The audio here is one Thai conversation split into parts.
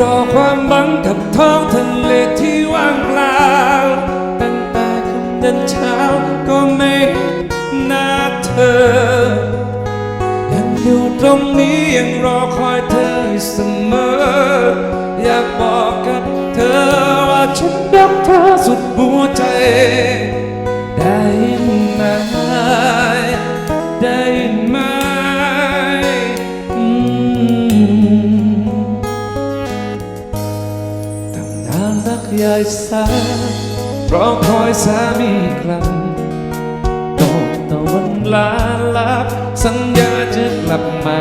รอความหวังกับท้องทะเลที่ว่างเปล่าตั้งแต่คืนยันเช้าก็ไม่นหน้าเธอ ยังอยู่ตรงนี้ยังรอคอยเธอเสมอ อยากบอกกับเธอว่าฉันรักเธอสุดหัวใจ ยายสารอคอยสามีกลับตกตะวันลาลับ สัญญาจะกลับมา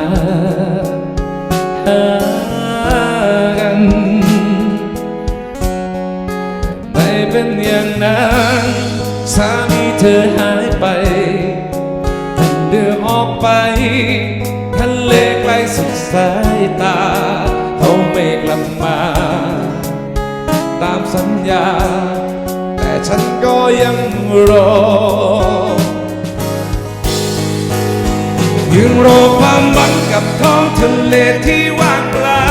หากันไม่เป็นอย่างนั้นสามีเธอหายไปทันเดือออกไปทะเลไกลสุดสายตา เขาไม่กลับมา ตามสัญญา แต่ฉันก็ยังรอ ยืนรอความหวังกับท้องทะเลที่ว่างเปล่า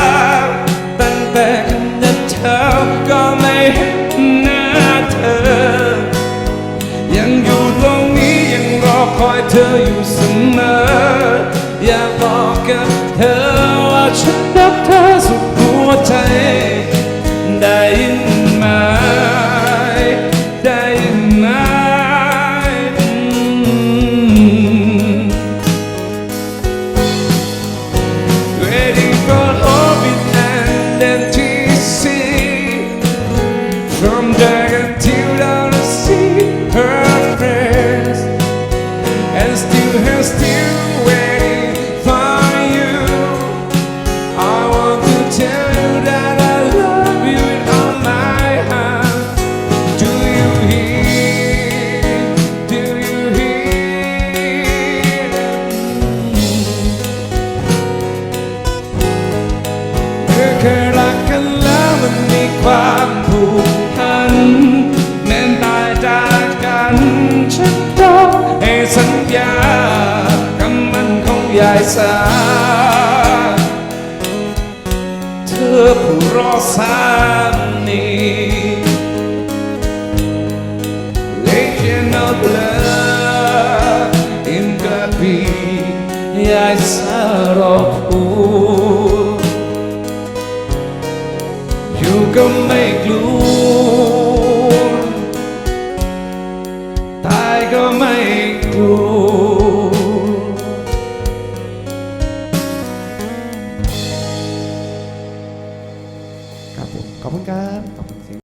ตั้งแต่คืนยันเช้าก็ไม่เห็นหน้าเธอ ยังอยู่ตรงนี้ยังรอคอยเธออยู่เสมอ อยากบอกกับเธอ From Dagger down to see her friends, And still her still waiting for you I want to tell you that I love you with all my heart Do you hear? Do you hear? A girl I can love and make one สัญญาคำมันของยายสา เธอผู้รอสามนี้ Legend of love in the beat ยายสารอผู้อยู่ก็ไม่กลัวตา I go ขอบคุณครับ